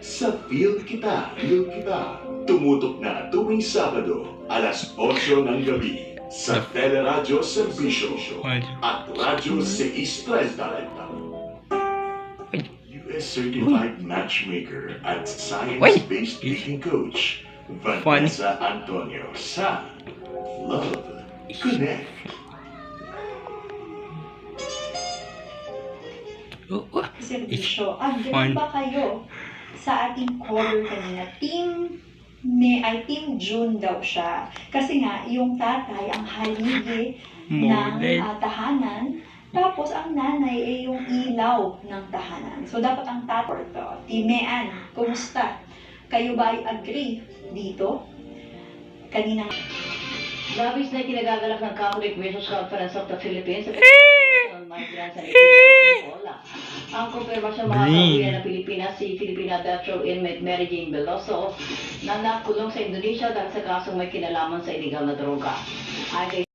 Sa Feel Kita, Feel Kita. Tumutok na tuwing Sabado, alas 8 ng gabi sa Teleradyo Servicio at Radyo 630. US Certified Matchmaker at Science-Based Dating Coach Vanessa Antonio sa Love Connect. Oo. servisyo. Agree Fine. ba kayo sa ating caller kanina? Team May, ay Team June daw siya. Kasi nga, yung tatay ang haligi ng ah, tahanan. Tapos, ang nanay ay yung ilaw ng tahanan. So, dapat ang tatay to. Team Mayan, kumusta? Kayo ba ay agree dito? Kanina Labis na kinagagalak ng Catholic Missions Conference of the Philippines sa Pagkakasyon ng Migrants and Green. ng Pilipinas si Filipina Death Row inmate Mary Jane Veloso na nakulong sa Indonesia dahil sa kasong may kinalaman sa illegal na droga. Ayon